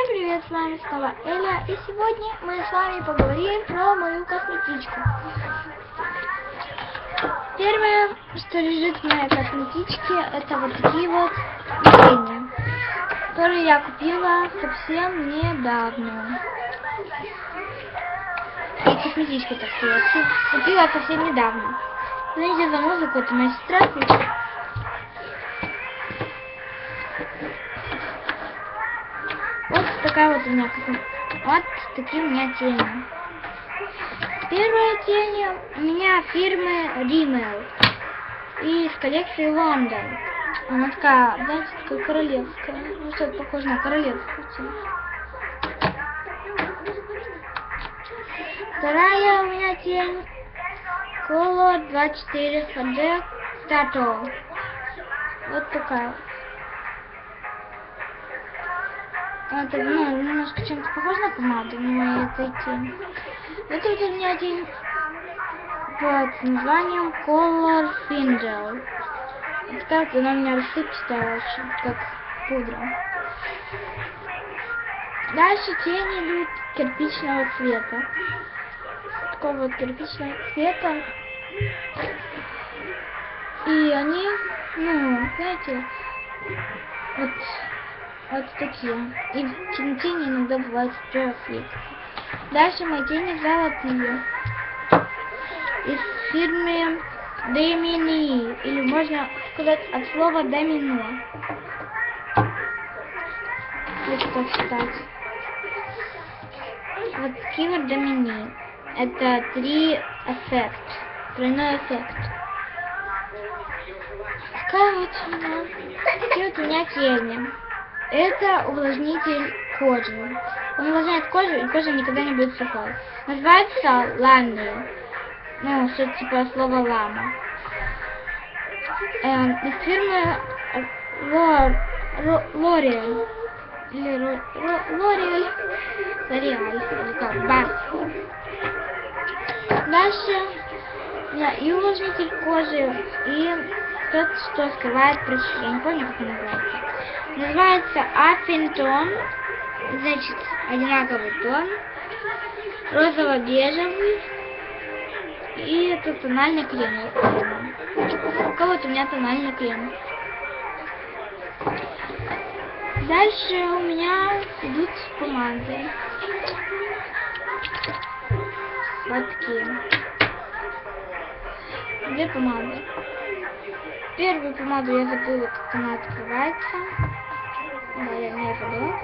Всем привет, с вами снова Эля, и сегодня мы с вами поговорим про мою косметичку. Первое, что лежит в моей косметичке, это вот такие вот тени, которые я купила совсем недавно. И косметичка такая, купила совсем недавно. Знаете, за музыку это моя сестра слышит. Такая вот у меня, вот такие у меня тени. Первая тень у меня фирмы Rimmel из коллекции Лондон. Она такая, знаете, такая королевская. Ну что, похоже на королевскую тень. Вторая у меня тень Color 24 HD Tattoo. Вот такая вот. Это, ну, немножко чем-то похож на помаду, но это тень. Это у меня тень под названием Color Fingel. Вот она у меня рассыпчатая очень, как пудра. Дальше тени идут кирпичного цвета. Такого вот кирпичного цвета. И они, ну, знаете, вот вот такие. И тени иногда бывают в Дальше мои тени золотые. Из фирмы Демини. Или можно сказать от слова домино. Если так считать. Вот вот домини. Это три эффект. Тройной эффект. Такая вот у меня. Такие вот у меня тени. Это увлажнитель кожи. Он увлажняет кожу, и кожа никогда не будет сухой. Называется лами. Ну, что типа слова лама. Эм, из фирмы L'Oreal. Или L'Oreal. L'Oreal. Или как? Бас. Дальше я и увлажнитель кожи, и тот, что скрывает прыщи. Я не помню, как он называется. Называется Аффинтон. Значит, одинаковый тон. Розово-бежевый. И это тональный крем. Такой вот у меня тональный крем. Дальше у меня идут помады. Вот. Две помады. Первую помаду я забыла, как она открывается. Да, я не забыла.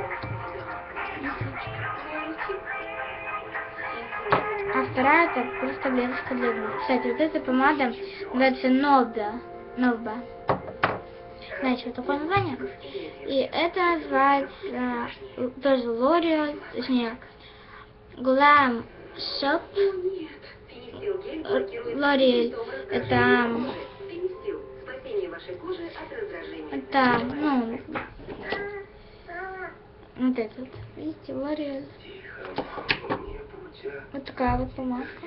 А вторая это просто блеск для губ. Кстати, вот эта помада называется Noba. Noba. Знаете, вот такое название. И это называется тоже L'Oreal, точнее, Glam Shop. L'Oreal. Это это, ну, вот этот, видите, L'Oreal. Вот такая вот помадка.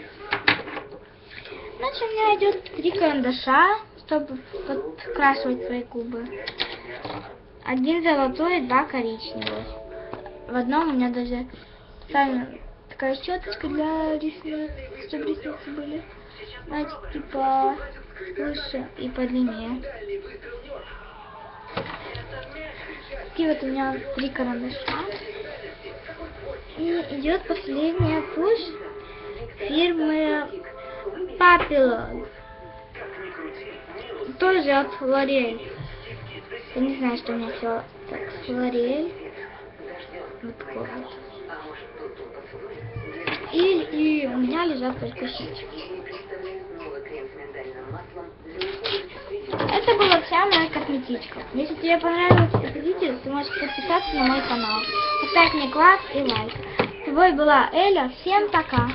Дальше у меня идет три карандаша, чтобы подкрашивать свои губы. Один золотой, два коричневых. В одном у меня даже специально такая щеточка для ресниц, чтобы ресницы были, знаете, типа выше и подлиннее. Такие вот у меня три карандаша. И идет последняя пуш фирмы Papillon. Тоже от L'Oreal. Я не знаю, что у меня все так с L'Oreal. Вот такой вот. И, и у меня лежат только щечки. Моя косметичка. Если тебе понравилось это видео, ты можешь подписаться на мой канал. Поставь мне класс и лайк. С тобой была Эля. Всем пока.